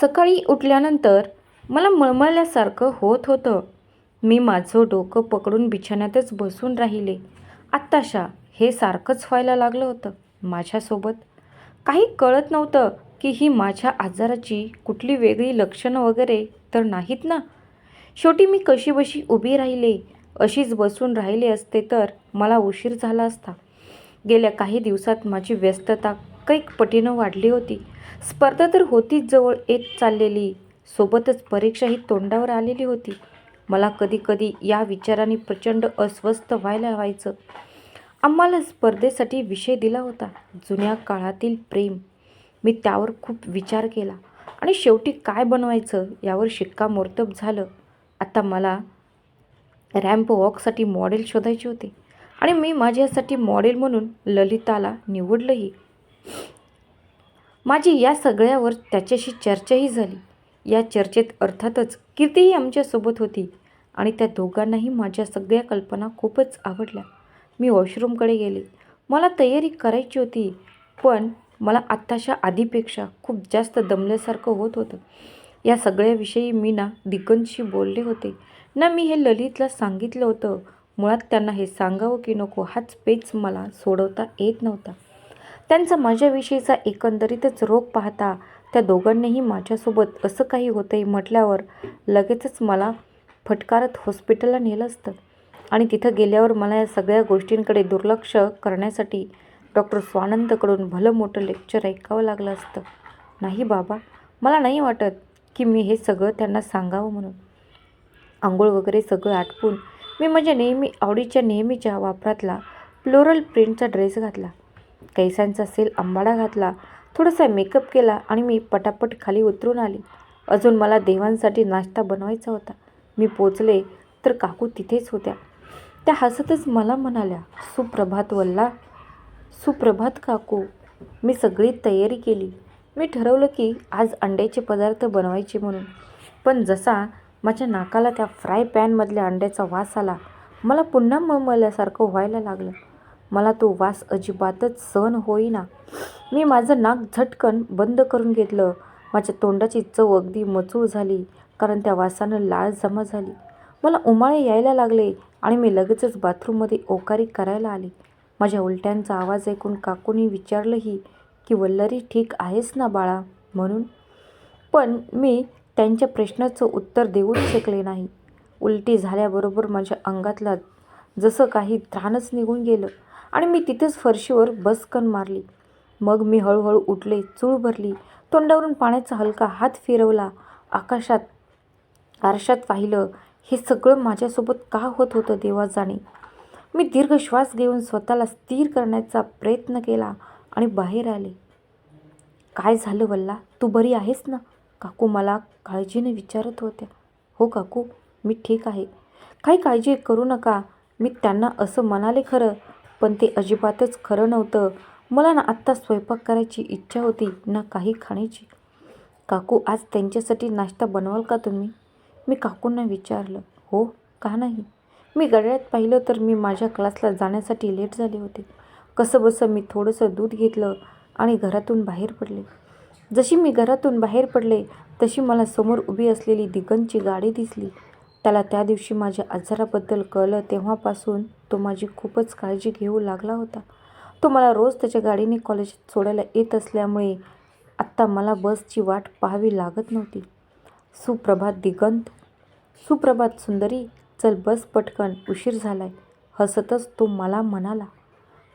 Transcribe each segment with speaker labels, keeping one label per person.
Speaker 1: सकाळी उठल्यानंतर मला मळमळल्यासारखं होत होतं. मी माझं डोकं पकडून बिछाण्यातच बसून राहिले. आत्ताशा हे सारखंच व्हायला लागलं होतं माझ्यासोबत. काही कळत नव्हतं की ही माझ्या आजाराची कुठली वेगळी लक्षणं वगैरे तर नाहीत ना. शेवटी मी कशीबशी उभी राहिले अशीच बसून राहिले असते तर मला उशीर झाला असता. गेल्या काही दिवसात माझी व्यस्तता कैक पटीनं वाढली होती. स्पर्धा तर होतीच जवळ येत चाललेली. सोबतच परीक्षाही तोंडावर आलेली होती. मला कधी कधी या विचाराने प्रचंड अस्वस्थ व्हायला व्हायचं आम्हाला स्पर्धेसाठी विषय दिला होता. जुन्या काळातील प्रेम. मी त्यावर खूप विचार केला. आणि शेवटी काय बनवायचं यावर शिक्कामोर्तब झालं. आता मला रॅम्प वॉकसाठी मॉडेल शोधायचे होते. आणि मी माझ्यासाठी मॉडेल म्हणून ललिताला निवडलंही. माझी या सगळ्यावर त्याच्याशी चर्चाही झाली. या चर्चेत अर्थातच कीर्तीही आमच्यासोबत होती आणि त्या दोघांनाही माझ्या सगळ्या कल्पना खूपच आवडल्या. मी वॉशरूमकडे गेले. मला तयारी करायची होती पण मला आत्ताच्या आधीपेक्षा खूप जास्त दमल्यासारखं होत होतं. या सगळ्याविषयी मी ना दिगंतशी बोलले होते. ना मी हे ललितला सांगितलं होतं. मुळात त्यांना हे सांगावं की नको हाच पेच मला सोडवता येत नव्हता. त्यांचा माझ्याविषयीचा एकंदरीतच रोग पाहता त्या दोघांनीही माझ्यासोबत असं काही होतंय म्हटल्यावर लगेचच मला फटकारत हॉस्पिटलला नेलं असतं. आणि तिथं गेल्यावर मला या सगळ्या गोष्टींकडे दुर्लक्ष करण्यासाठी डॉक्टर स्वानंदकडून भलं मोठं लेक्चर ऐकावं लागलं असतं. नाही बाबा मला नाही वाटत की मी हे सगळं त्यांना सांगावं म्हणून. आंघोळ वगैरे सगळं आटपून मी माझ्या नेहमी आवडीच्या नेहमीच्या वापरातला फ्लोरल प्रिंटचा ड्रेस घातला. कैसांचा सेल आंबाडा घातला थोडासा मेकअप केला आणि मी पटापट खाली उतरून आली. अजून मला देवांसाठी नाश्ता बनवायचा होता. मी पोचले तर काकू तिथेच होत्या. त्या हसतच मला म्हणाल्या सुप्रभात वल्ला सुप्रभात काकू. मी सगळी तयारी केली. मी ठरवलं की आज अंड्याचे पदार्थ बनवायचे म्हणून. पण जसा माझ्या नाकाला त्या फ्राय पॅनमधल्या अंड्याचा वास आला मला पुन्हा मळमळल्यासारखं व्हायला लागलं. मला तो वास अजिबातच सहन होईना. मी माझं नाक झटकन बंद करून घेतलं. माझ्या तोंडाची चव अगदी मचूळ झाली कारण त्या वासानं लाळ जमा झाली. मला उमाळे यायला लागले आणि मी लगेचच बाथरूममध्ये ओकारी करायला आले. माझ्या उलट्यांचा आवाज ऐकून काकूनी विचारलंही की वल्लरी ठीक आहेस ना बाळा? म्हणून. पण मी त्यांच्या प्रश्नाचं उत्तर देऊच शकले नाही. उलटी झाल्याबरोबर माझ्या अंगातला जसं काही त्राणच निघून गेलं. आणि मी तिथेच फरशीवर बसकन मारली. मग मी हळूहळू उठले चूळ भरली तोंडावरून पाण्याचा हलका हात फिरवला. आकाशात आरशात पाहिलं हे सगळं माझ्यासोबत का होत होतं देवा जाणे? मी दीर्घ श्वास घेऊन स्वतःला स्थिर करण्याचा प्रयत्न केला आणि बाहेर आले. काय झालं वल्ला? तू बरी आहेस ना? काकू मला काळजीने विचारत होत्या. हो काकू मी ठीक आहे. काही काळजी करू नका. मी त्यांना असं म्हणाले खरं. पण ते अजिबातच खरं नव्हतं. मला ना आत्ता स्वयंपाक करायची इच्छा होती ना काही खाण्याची. काकू आज त्यांच्यासाठी नाश्ता बनवाल का तुम्ही? मी काकूंना विचारलं. हो का नाही? मी गड्यात पाहिलं तर मी माझ्या क्लासला जाण्यासाठी लेट झाले होते. कसं बसं मी थोडंसं दूध घेतलं आणि घरातून बाहेर पडले. जशी मी घरातून बाहेर पडले तशी मला समोर उभी असलेली दिगंची गाडी दिसली. त्याला त्या दिवशी माझ्या आजाराबद्दल कळलं तेव्हापासून तो माझी खूपच काळजी घेऊ लागला होता. तो मला रोज त्याच्या गाडीने कॉलेजात सोडायला येत असल्यामुळे आत्ता मला बसची वाट पाहावी लागत नव्हती. सुप्रभात दिगंत. सुप्रभात सुंदरी चल बस पटकन उशीर झालाय. हसतच तो मला म्हणाला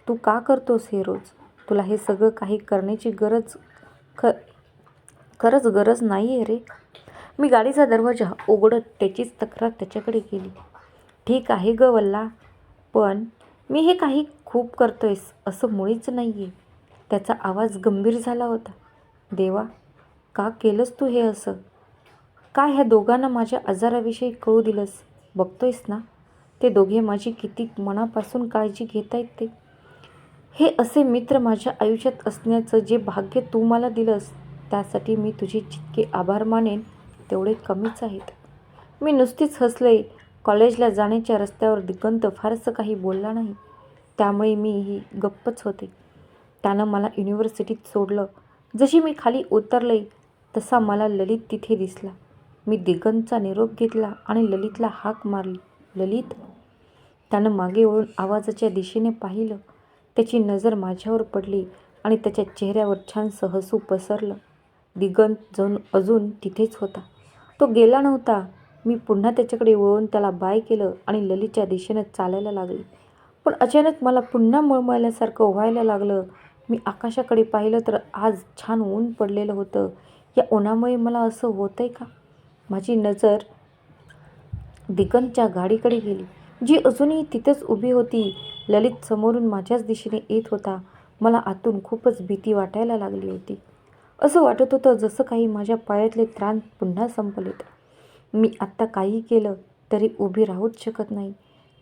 Speaker 1: तू का करतोस हे रोज? तुला हे सगळं काही करण्याची गरज ख खरंच गरज नाही आहे रे. मी गाडीचा दरवाजा उघडत त्याचीच तक्रार त्याच्याकडे केली. ठीक आहे ग वल्ला पण मी हे काही खूप करतोयस असं मुळीच नाही आहे त्याचा आवाज गंभीर झाला होता. देवा का केलंस तू हे असं? काय ह्या दोघांना माझ्या आजाराविषयी कळू दिलंस? बघतोयस ना? ते दोघे माझी किती मनापासून काळजी घेत आहेत ते. हे असे मित्र माझ्या आयुष्यात असण्याचं जे भाग्य तू मला दिलंस त्यासाठी मी तुझे जितके आभार मानेन तेवढे कमीच आहेत. मी नुसतीच हसले. कॉलेजला जाण्याच्या रस्त्यावर दिगंत फारसं काही बोलला नाही. त्यामुळे मी ही गप्पच होते. त्यानं मला युनिव्हर्सिटीत सोडलं. जशी मी खाली उतरले तसा मला ललित तिथे दिसला. मी दिगंतचा निरोप घेतला आणि ललितला हाक मारली. ललित? त्यानं मागे वळून आवाजाच्या दिशेने पाहिलं. त्याची नजर माझ्यावर पडली आणि त्याच्या चेहऱ्यावर छान सहसू पसरलं. दिगंत जण अजून तिथेच होता. तो गेला नव्हता. मी पुन्हा त्याच्याकडे वळून त्याला बाय केलं आणि ललितच्या दिशेनं चालायला लागले. पण अचानक मला पुन्हा मळमळल्यासारखं व्हायला लागलं. मी आकाशाकडे पाहिलं तर आज छान ऊन पडलेलं होतं. या उन्हामुळे मला असं होतं आहे का? माझी नजर दिगंतच्या गाडीकडे गेली. जी अजूनही तिथेच उभी होती. ललित समोरून माझ्याच दिशेने येत होता. मला आतून खूपच भीती वाटायला लागली होती. असं वाटत होतं जसं काही माझ्या पायातले त्राण पुन्हा संपलेत. मी आत्ता काही केलं तरी उभी राहूच शकत नाही.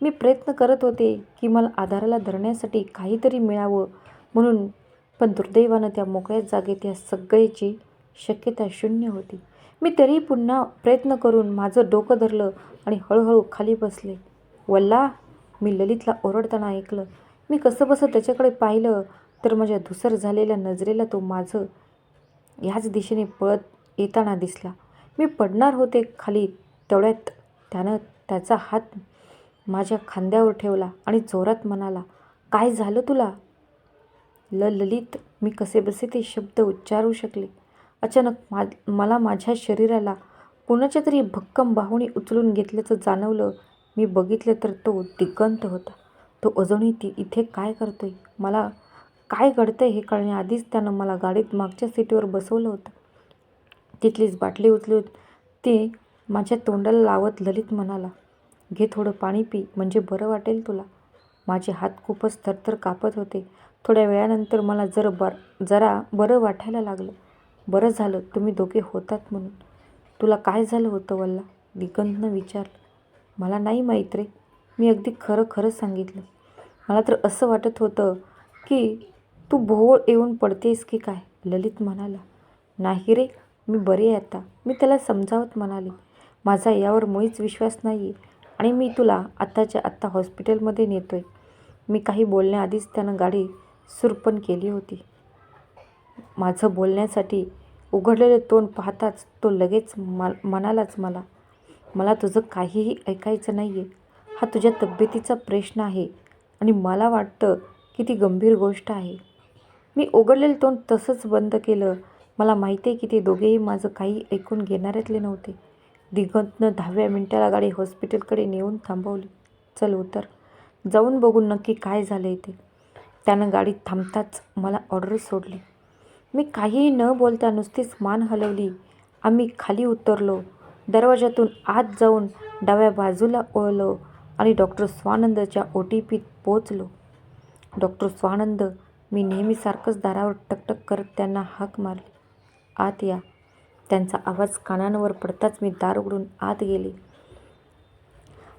Speaker 1: मी प्रयत्न करत होते की मला आधाराला धरण्यासाठी काहीतरी मिळावं म्हणून पण दुर्दैवानं त्या मोकळ्या जागेत या सगळ्याची शक्यता शून्य होती. मी तरीही पुन्हा प्रयत्न करून माझं डोकं धरलं आणि हळूहळू खाली बसले. वल्ला मी ललितला ओरडताना ऐकलं. मी कसं बसं त्याच्याकडे पाहिलं तर माझ्या धुसर झालेल्या नजरेला तो माझं ह्याच दिशेने पळत येताना दिसला. मी पडणार होते खाली तेवढ्यात त्यानं त्याचा हात माझ्या खांद्यावर ठेवला आणि जोरात म्हणाला काय झालं तुला? ल ललित मी कसेबसे ते शब्द उच्चारू शकले? अचानक मा मला माझ्या शरीराला कोणाच्या तरी भक्कम बाहुणी उचलून घेतल्याचं जाणवलं. मी बघितलं तर तो दिगंत होता. तो अजूनही ती इथे काय करतोय? मला काय घडतं हे कळण्याआधीच त्यानं मला गाडीत मागच्या सीटवर बसवलं होतं. तिथलीच बाटली उचलून ती माझ्या तोंडाला लावत ललित म्हणाला घे थोडं पाणी पी म्हणजे बरं वाटेल तुला. माझे हात खूपच थरथर कापत होते. थोड्या वेळानंतर मला जर बर जरा बरं वाटायला लागलं. बरं झालं तुम्ही दोघे होतात म्हणून. तुला काय झालं होतं वल्ला दिगंतनं विचारलं. मला नाही माहीत रे. मी अगदी खरं खरं सांगितलं. मला तर असं वाटत होतं की तू भोवळ येऊन पडतेस की काय? ललित म्हणाला. नाही रे मी बरे आहे आता. मी त्याला समजावत म्हणाले. माझा यावर मुळीच विश्वास नाही आहे आणि मी तुला आत्ताच्या आत्ता हॉस्पिटलमध्ये नेतो आहे मी काही बोलण्याआधीच त्यानं गाडी सुरपण केली होती. माझं बोलण्यासाठी उघडलेलं तोंड पाहताच तो लगेच मा म्हणालाच मला मला तुझं काहीही ऐकायचं नाही आहे हा तुझ्या तब्येतीचा प्रश्न आहे आणि मला वाटतं की ती गंभीर गोष्ट आहे. मी ओघडलेलं तोंड तसंच बंद केलं. मला माहिती आहे की ते दोघेही माझं काही ऐकून घेणाऱ्यातले नव्हते. दिगंतनं दहाव्या मिनिटाला गाडी हॉस्पिटलकडे नेऊन थांबवली. चल उतर. जाऊन बघून नक्की काय झालं ते. त्यानं गाडी थांबताच मला ऑर्डर सोडली. मी काहीही न बोलता नुसतीच मान हलवली. आम्ही खाली उतरलो. दरवाजातून आत जाऊन डाव्या बाजूला ओळलो आणि डॉक्टर स्वानंदच्या ओ टी पीत पोचलो डॉक्टर स्वानंद मी नेहमीसारखंच दारावर टकटक करत त्यांना हाक मारली. आत या. त्यांचा आवाज कानांवर पडताच मी दार उघडून आत गेले.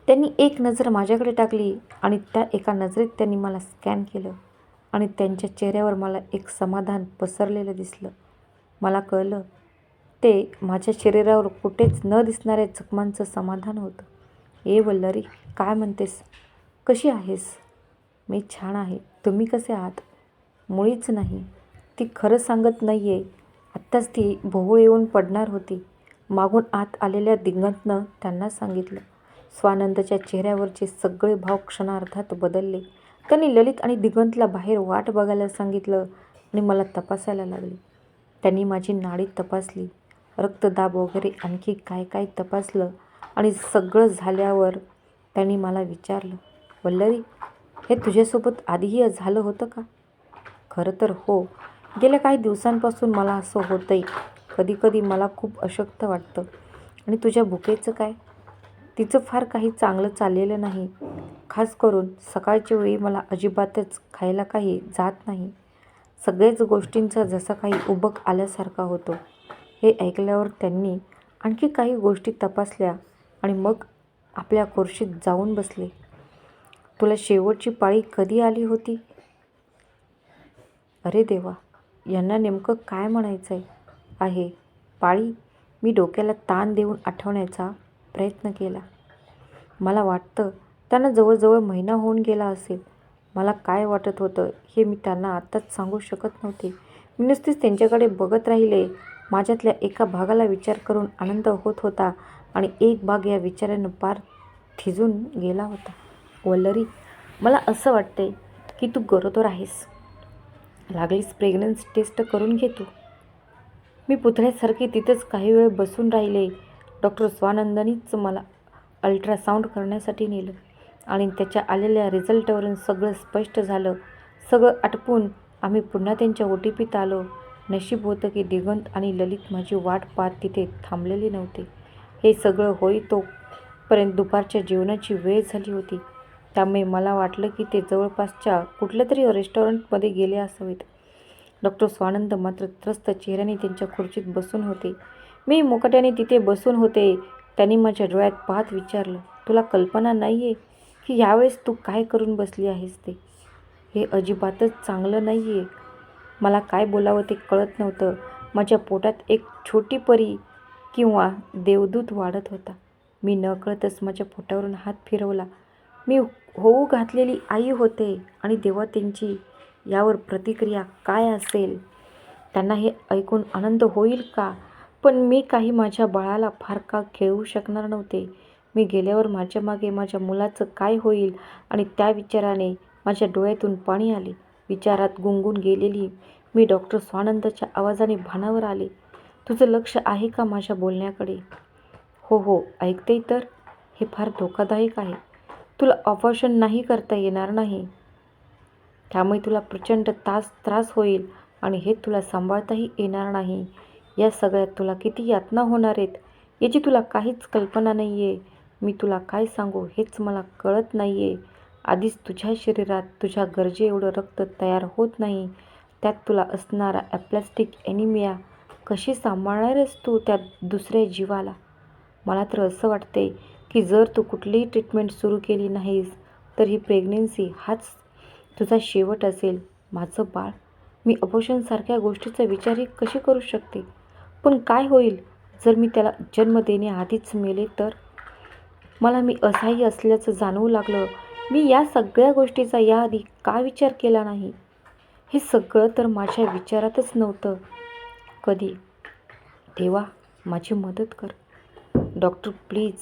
Speaker 1: त्यांनी एक नजर माझ्याकडे टाकली आणि त्या एका नजरेत त्यांनी मला स्कॅन केलं आणि त्यांच्या चेहऱ्यावर मला एक समाधान पसरलेलं दिसलं. मला कळलं ते माझ्या शरीरावर कुठेच न दिसणाऱ्या जखमांचं समाधान होतं. ए वल्लरी काय म्हणतेस? कशी आहेस? मी छान आहे. तुम्ही कसे आहात? मुळीच नाही. ती खरं सांगत नाही आहे आत्ताच ती भोवळ येऊन पडणार होती. मागून आत आलेल्या दिगंतनं त्यांना सांगितलं. स्वानंदच्या चेहऱ्यावरचे सगळे भाव क्षणार्धात बदलले. त्यांनी ललित आणि दिगंतला बाहेर वाट बघायला सांगितलं आणि मला तपासायला लागले. त्यांनी माझी नाडी तपासली. रक्तदाब वगैरे आणखी काय काय तपासलं आणि सगळं झाल्यावर त्यांनी मला विचारलं वल्लरी हे तुझ्यासोबत आधीही झालं होतं का? खरं तर हो. गेल्या काही दिवसांपासून मला असं होतं आहे कधीकधी मला खूप अशक्त वाटतं. आणि तुझ्या भुकेचं काय? तिचं फार काही चांगलं चाललेलं नाही. खास करून सकाळच्या वेळी मला अजिबातच खायला काही जात नाही. सगळ्याच गोष्टींचा जसा काही उबक आल्यासारखा होतो. हे ऐकल्यावर त्यांनी आणखी काही गोष्टी तपासल्या आणि मग आपल्या खुर्शीत जाऊन बसले. तुला शेवटची पाळी कधी आली होती? अरे देवा यांना नेमकं काय म्हणायचं आहे. आहे पाळी मी डोक्याला ताण देऊन आठवण्याचा प्रयत्न केला. मला वाटतं त्यांना जवळजवळ महिना होऊन गेला असेल. मला काय वाटत होतं हे मी त्यांना आत्ताच सांगू शकत नव्हते. मी नुसतीच त्यांच्याकडे बघत राहिले. माझ्यातल्या एका भागाला विचार करून आनंद होत होता आणि एक भाग या विचारानं पार थिजून गेला होता. वल्लरी मला असं वाटते की तू गरोदर आहेस. लागलीच प्रेग्नन्स टेस्ट करून घेतो. मी पुतळ्यासारखी तिथेच काही वेळ बसून राहिले. डॉक्टर स्वानंदनीच मला अल्ट्रासाऊंड करण्यासाठी नेलं आणि त्याच्या आलेल्या रिझल्टवरून सगळं स्पष्ट झालं. सगळं आटपून आम्ही पुन्हा त्यांच्या ओ टी पीत आलो. नशीब होतं की दिगंत आणि ललित माझी वाट पाहत तिथे थांबलेले नव्हते. हे सगळं होई तोपर्यंत दुपारच्या जेवणाची वेळ झाली होती. त्यामुळे मला वाटलं की ते जवळपासच्या कुठल्या तरी रेस्टॉरंटमध्ये गेले असावेत. डॉक्टर स्वानंद मात्र त्रस्त चेहऱ्याने त्यांच्या खुर्चीत बसून होते. मी मुकाट्याने तिथे बसून होते. त्यांनी माझ्या डोळ्यात पाहत विचारलं तुला कल्पना नाही आहे की यावेळेस तू काय करून बसली आहेस ते? हे अजिबातच चांगलं नाही आहे मला काय बोलावं ते कळत नव्हतं. माझ्या पोटात एक छोटी परी किंवा देवदूत वाढत होता. मी नकळतच माझ्या पोटावरून हात फिरवला. मी होऊ घातलेली आई होते आणि देवा त्यांची यावर प्रतिक्रिया काय असेल? त्यांना हे ऐकून आनंद होईल का? पण मी काही माझ्या बाळाला फार का खेळवू शकणार नव्हते? मी गेल्यावर माझ्या मागे माझ्या मुलाचं काय होईल? आणि त्या विचाराने माझ्या डोळ्यातून पाणी आले. विचारात गुंगून गेलेली मी डॉक्टर स्वानंदच्या आवाजाने भानावर आले. तुझं लक्ष आहे का माझ्या बोलण्याकडे? हो हो ऐकते तर? हे फार धोकादायक आहे. तुला ऑपरेशन नाही करता येणार नाही. त्यामुळे तुला प्रचंड तास त्रास होईल आणि हे तुला सांभाळताही येणार नाही. या सगळ्यात तुला किती यातना होणार आहेत याची तुला काहीच कल्पना नाही आहे मी तुला काय सांगू हेच मला कळत नाही आहे आधीच तुझ्या शरीरात तुझ्या गरजे एवढं रक्त तयार होत नाही. त्यात तुला असणारा ॲप्लॅस्टिक ॲनिमिया कशी सांभाळणार आहेस तू त्या दुसऱ्या जीवाला? मला तर असं वाटते की जर तू कुठलीही ट्रीटमेंट सुरू केली नाहीस तर ही प्रेग्नेन्सी हाच तुझा शेवट असेल. माझं बाळ. मी अपोशनसारख्या गोष्टीचा विचारही कशी करू शकते? पण काय होईल? जर मी त्याला जन्म देण्याआधीच मेले तर? मला मी असहाय्य असल्याचं जाणवू लागलं. मी या सगळ्या गोष्टीचा याआधी का विचार केला नाही? हे सगळं तर माझ्या विचारातच नव्हतं. कधी? देवा माझी मदत कर. Doctor please.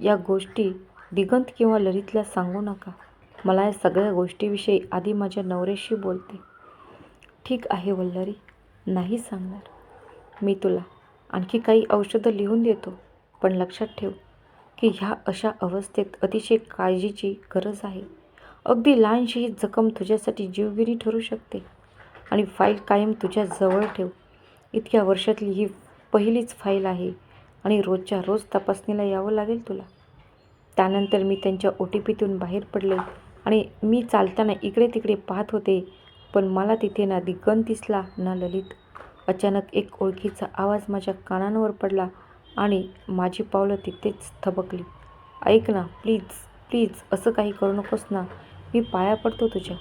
Speaker 1: या गोष्टी दिगंत किंवा ललितला सांगू नका. मला या सगळ्या गोष्टीविषयी आधी माझ्या नवऱ्याशी बोलते. ठीक आहे वल्लरी नाही सांगणार. मी तुला आणखी काही औषधं लिहून देतो पण लक्षात ठेव की ह्या अशा अवस्थेत अतिशय काळजीची गरज आहे. अगदी लहानशी ही जखम तुझ्यासाठी जीवगिरी ठरू शकते आणि फाईल कायम तुझ्या जवळ ठेव. इतक्या वर्षातली ही पहिलीच फाईल आहे. आणि रोजच्या रोज तपासणीला यावं लागेल तुला. त्यानंतर मी त्यांच्या ओ टी पीतून बाहेर पडले आणि मी चालताना इकडे तिकडे पाहत होते पण मला तिथे ना दिगंत दिसला ना ललित. अचानक एक ओळखीचा आवाज माझ्या कानांवर पडला आणि माझी पावलं तिथेच थबकली. ऐक ना प्लीज प्लीज असं काही करू नकोस ना. मी पाया पडतो तुझ्या.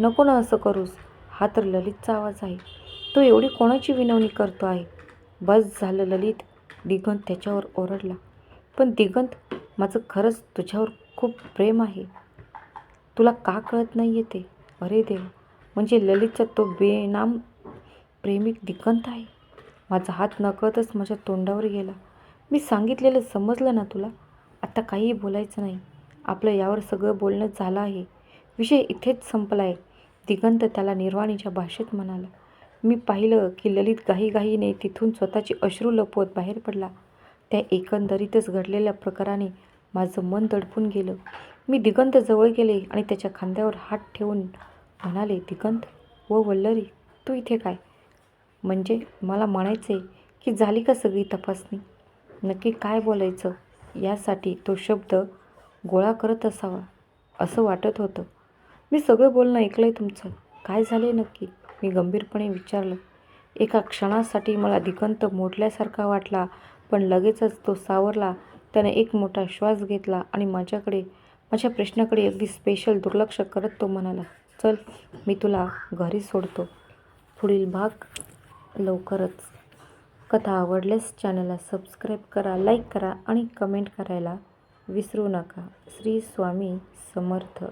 Speaker 1: नको ना असं करूस हा तर ललितचा आवाज आहे. तो एवढी कोणाची विनवणी करतो आहे? बस झालं ललित. दिगंत त्याच्यावर ओरडला. पण दिगंत माझं खरंच तुझ्यावर खूप प्रेम आहे. तुला का कळत नाही आहे ते? अरे देव म्हणजे ललितचा तो बेनाम प्रेमिक दिगंत आहे. माझा हात नकळतच माझ्या तोंडावर गेला. मी सांगितलेलं समजलं ना तुला? आता काहीही बोलायचं नाही. आपलं यावर सगळं बोलणं झालं आहे. विषय इथेच संपला आहे दिगंत त्याला निर्वाणीच्या भाषेत म्हणाला. मी पाहिलं की ललित घाईघाईने तिथून स्वतःची अश्रू लपवत बाहेर पडला. त्या एकंदरीतच घडलेल्या प्रकाराने माझं मन दडपून गेलं. मी दिगंत जवळ गेले आणि त्याच्या खांद्यावर हात ठेवून म्हणाले दिगंत व वल्लरी तू इथे काय? म्हणजे मला म्हणायचे की झाली का सगळी तपासणी? नक्की काय बोलायचं? यासाठी तो शब्द गोळा करत असावा असं वाटत होतं. मी सगळं बोलणं ऐकलं आहे तुमचं. काय झालं आहे नक्की? मी गंभीरपणे विचारलं. एका क्षणासाठी मला दिगंत मोडल्यासारखा वाटला पण लगेचच तो सावरला. त्याने एक मोठा श्वास घेतला आणि माझ्याकडे माझ्या प्रश्नाकडे अगदी स्पेशल दुर्लक्ष करत तो म्हणाला चल मी तुला घरी सोडतो. पुढील भाग लवकरच. कथा आवडल्यास चॅनलला सबस्क्राईब करा लाईक करा आणि कमेंट करायला विसरू नका. श्री स्वामी समर्थ.